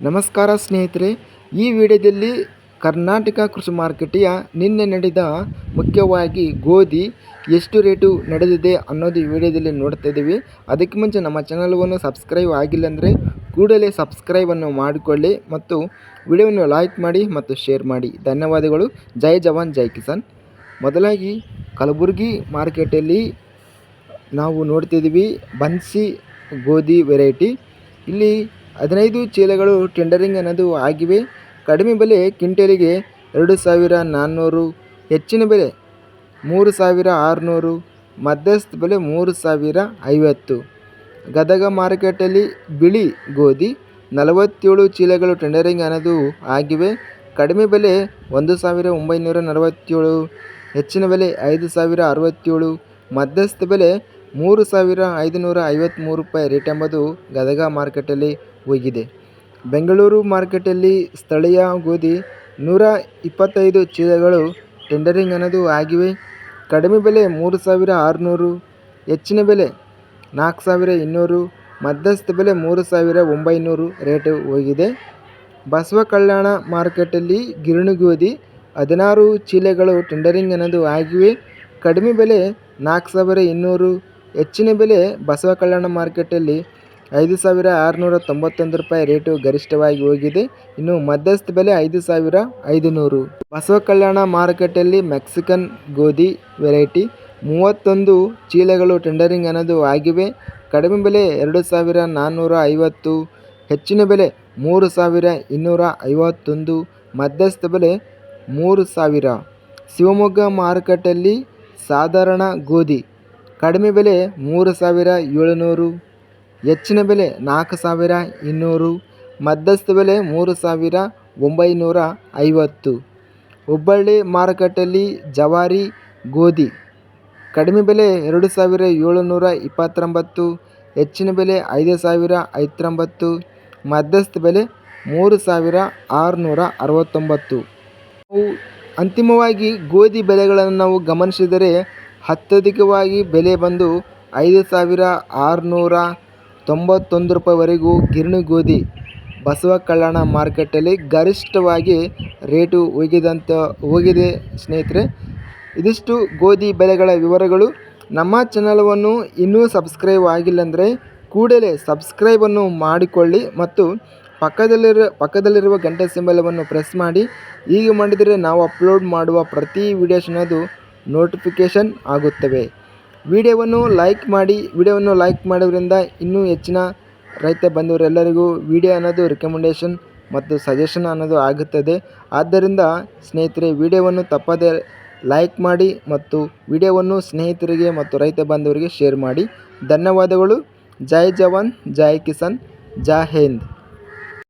ನಮಸ್ಕಾರ ಸ್ನೇಹಿತರೆ, ಈ ವಿಡಿಯೋದಲ್ಲಿ ಕರ್ನಾಟಕ ಕೃಷಿ ಮಾರುಕಟ್ಟೆಯ ನಿನ್ನೆ ನಡೆದ ಮುಖ್ಯವಾಗಿ ಗೋಧಿ ಎಷ್ಟು ರೇಟು ನಡೆದಿದೆ ಅನ್ನೋದು ಈ ವಿಡಿಯೋದಲ್ಲಿ ನೋಡ್ತಾ ಇದ್ದೀವಿ. ಅದಕ್ಕೆ ಮುಂಚೆ ನಮ್ಮ ಚಾನಲ್ವನ್ನು ಸಬ್ಸ್ಕ್ರೈಬ್ ಆಗಿಲ್ಲ ಅಂದರೆ ಕೂಡಲೇ ಸಬ್ಸ್ಕ್ರೈಬನ್ನು ಮಾಡಿಕೊಳ್ಳಿ ಮತ್ತು ವಿಡಿಯೋವನ್ನು ಲೈಕ್ ಮಾಡಿ ಮತ್ತು ಶೇರ್ ಮಾಡಿ. ಧನ್ಯವಾದಗಳು. ಜೈ ಜವಾನ್, ಜೈ ಕಿಸಾನ್. ಮೊದಲಾಗಿ ಕಲಬುರಗಿ ಮಾರ್ಕೆಟಲ್ಲಿ ನಾವು ನೋಡ್ತಿದ್ದೀವಿ ಬನ್ಸಿ ಗೋಧಿ ವೆರೈಟಿ. ಇಲ್ಲಿ ಹದಿನೈದು ಚೀಲಗಳು ಟೆಂಡರಿಂಗ್ ಅನ್ನೋದು ಆಗಿವೆ. ಕಡಿಮೆ ಬೆಲೆ ಕ್ವಿಂಟಲಿಗೆ ಎರಡು ಸಾವಿರ ನಾನ್ನೂರು, ಹೆಚ್ಚಿನ ಬೆಲೆ ಮೂರು ಸಾವಿರ ಆರುನೂರು, ಮಧ್ಯಸ್ಥ ಬೆಲೆ ಮೂರು ಸಾವಿರ ಐವತ್ತು. ಗದಗ ಮಾರ್ಕೆಟಲ್ಲಿ ಬಿಳಿ ಗೋಧಿ, ನಲವತ್ತೇಳು ಚೀಲಗಳು ಟೆಂಡರಿಂಗ್ ಅನ್ನೋದು ಆಗಿವೆ. ಕಡಿಮೆ ಬೆಲೆ ಒಂದು ಸಾವಿರ ಒಂಬೈನೂರ ನಲವತ್ತೇಳು, ಹೆಚ್ಚಿನ ಬೆಲೆ ಐದು ಸಾವಿರ ಅರವತ್ತೇಳು, ಮಧ್ಯಸ್ಥ ಬೆಲೆ ಮೂರು ಸಾವಿರ ಐದುನೂರ ಐವತ್ತ್ಮೂರು ರೂಪಾಯಿ ರೇಟ್ ಎಂಬುದು ಗದಗ ಮಾರ್ಕೆಟಲ್ಲಿ ಹೋಗಿದೆ ಬೆಂಗಳೂರು ಮಾರ್ಕೆಟಲ್ಲಿ ಸ್ಥಳೀಯ ಗೋಧಿ ನೂರ ಇಪ್ಪತ್ತೈದು ಚೀಲಗಳು ಟೆಂಡರಿಂಗ್ ಅನ್ನೋದು ಆಗಿವೆ. ಕಡಿಮೆ ಬೆಲೆ ಮೂರು ಸಾವಿರ ಆರುನೂರು, ಹೆಚ್ಚಿನ ಬೆಲೆ ನಾಲ್ಕು ಸಾವಿರ ಇನ್ನೂರು, ಮಧ್ಯಸ್ಥ ಬೆಲೆ ಮೂರು ಸಾವಿರ ಒಂಬೈನೂರು ರೇಟು ಹೋಗಿದೆ ಬಸವ ಕಲ್ಯಾಣ ಮಾರ್ಕೆಟಲ್ಲಿ ಗಿರಣಿ ಗೋಧಿ ಹದಿನಾರು ಚೀಲಗಳು ಟೆಂಡರಿಂಗ್ ಅನ್ನೋದು ಆಗಿವೆ. ಕಡಿಮೆ ಬೆಲೆ ನಾಲ್ಕು ಸಾವಿರ ಇನ್ನೂರು ಹೆಚ್ಚಿನ ಬೆಲೆ ಬಸವ ಕಲ್ಯಾಣ ಮಾರ್ಕೆಟಲ್ಲಿ ಐದು ಸಾವಿರ ಆರುನೂರ ತೊಂಬತ್ತೊಂದು ರೂಪಾಯಿ ರೇಟು ಗರಿಷ್ಠವಾಗಿ ಹೋಗಿದೆ. ಇನ್ನು ಮಧ್ಯಸ್ಥ ಬೆಲೆ ಐದು ಸಾವಿರ ಐದುನೂರು. ಬಸವ ಕಲ್ಯಾಣ ಮಾರುಕಟ್ಟೆಯಲ್ಲಿ ಮೆಕ್ಸಿಕನ್ ಗೋಧಿ ವೆರೈಟಿ, ಮೂವತ್ತೊಂದು ಚೀಲಗಳು ಟೆಂಡರಿಂಗ್ ಅನ್ನೋದು ಆಗಿವೆ. ಕಡಿಮೆ ಬೆಲೆ ಎರಡು ಸಾವಿರ ನಾನ್ನೂರ ಐವತ್ತು, ಹೆಚ್ಚಿನ ಬೆಲೆ ಮೂರು ಸಾವಿರ ಇನ್ನೂರ ಐವತ್ತೊಂದು, ಮಧ್ಯಸ್ಥ ಬೆಲೆ ಮೂರು ಸಾವಿರ. ಶಿವಮೊಗ್ಗ ಮಾರುಕಟ್ಟೆಯಲ್ಲಿ ಸಾಧಾರಣ ಗೋಧಿ ಕಡಿಮೆ ಬೆಲೆ ಮೂರು ಸಾವಿರ ಏಳುನೂರು, ಹೆಚ್ಚಿನ ಬೆಲೆ ನಾಲ್ಕು ಸಾವಿರ ಇನ್ನೂರು, ಮಧ್ಯಸ್ಥ ಬೆಲೆ ಮೂರು ಸಾವಿರ ಒಂಬೈನೂರ ಐವತ್ತು. ಹುಬ್ಬಳ್ಳಿ ಮಾರುಕಟ್ಟೆಯಲ್ಲಿ ಜವಾರಿ, ಗೋಧಿ. ಕಡಿಮೆ ಬೆಲೆ ಎರಡು ಸಾವಿರ ಏಳುನೂರ ಇಪ್ಪತ್ತೊಂಬತ್ತು, ಹೆಚ್ಚಿನ ಬೆಲೆ ಐದು ಸಾವಿರ ಐವತ್ತೊಂಬತ್ತು, ಮಧ್ಯಸ್ಥ ಬೆಲೆ ಮೂರು ಸಾವಿರ ಆರುನೂರ ಅರವತ್ತೊಂಬತ್ತು. ಅಂತಿಮವಾಗಿ ಗೋಧಿ ಬೆಲೆಗಳನ್ನು ನಾವು ಗಮನಿಸಿದರೆ ಅತ್ಯಧಿಕವಾಗಿ ಬೆಲೆ ಬಂದು ಐದು ಸಾವಿರ ಆರುನೂರ ತೊಂಬತ್ತೊಂದು ರೂಪಾಯಿವರೆಗೂ ಗಿರಣಿ ಗೋಧಿ ಬಸವ ಕಲ್ಯಾಣ ಮಾರ್ಕೆಟಲ್ಲಿ ಗರಿಷ್ಠವಾಗಿ ರೇಟು ಹೋಗಿದಂತ ಹೋಗಿದೆ. ಸ್ನೇಹಿತರೆ, ಇದಿಷ್ಟು ಗೋಧಿ ಬೆಲೆಗಳ ವಿವರಗಳು. ನಮ್ಮ ಚಾನಲವನ್ನು ಇನ್ನೂ ಸಬ್ಸ್ಕ್ರೈಬ್ ಆಗಿಲ್ಲ ಅಂದರೆ ಕೂಡಲೇ ಸಬ್ಸ್ಕ್ರೈಬನ್ನು ಮಾಡಿಕೊಳ್ಳಿ ಮತ್ತು ಪಕ್ಕದಲ್ಲಿರುವ ಪಕ್ಕದಲ್ಲಿರುವ ಗಂಟೆ ಸಿಂಬಲವನ್ನು ಪ್ರೆಸ್ ಮಾಡಿ. ಹೀಗೆ ಮಾಡಿದರೆ ನಾವು ಅಪ್ಲೋಡ್ ಮಾಡುವ ಪ್ರತಿ ವಿಡಿಯೋಸ್ನದು ನೋಟಿಫಿಕೇಷನ್ ಆಗುತ್ತವೆ. ವಿಡಿಯೋವನ್ನು ಲೈಕ್ ಮಾಡಿ, ವಿಡಿಯೋವನ್ನು ಲೈಕ್ ಮಾಡೋದ್ರಿಂದ ಇನ್ನೂ ಹೆಚ್ಚಿನ ರೈತ ಬಂಧುವರೆಲ್ಲರಿಗೂ ವಿಡಿಯೋ ಅನ್ನೋದು ರೆಕಮೆಂಡೇಷನ್ ಮತ್ತು ಸಜೆಷನ್ ಅನ್ನೋದು ಆಗುತ್ತದೆ. ಆದ್ದರಿಂದ ಸ್ನೇಹಿತರೆ, ವಿಡಿಯೋವನ್ನು ತಪ್ಪದೇ ಲೈಕ್ ಮಾಡಿ ಮತ್ತು ವಿಡಿಯೋವನ್ನು ಸ್ನೇಹಿತರಿಗೆ ಮತ್ತು ರೈತ ಬಾಂಧವರಿಗೆ ಶೇರ್ ಮಾಡಿ. ಧನ್ಯವಾದಗಳು. ಜೈ ಜವಾನ್, ಜೈ ಕಿಸಾನ್, ಜೈ ಹಿಂದ್.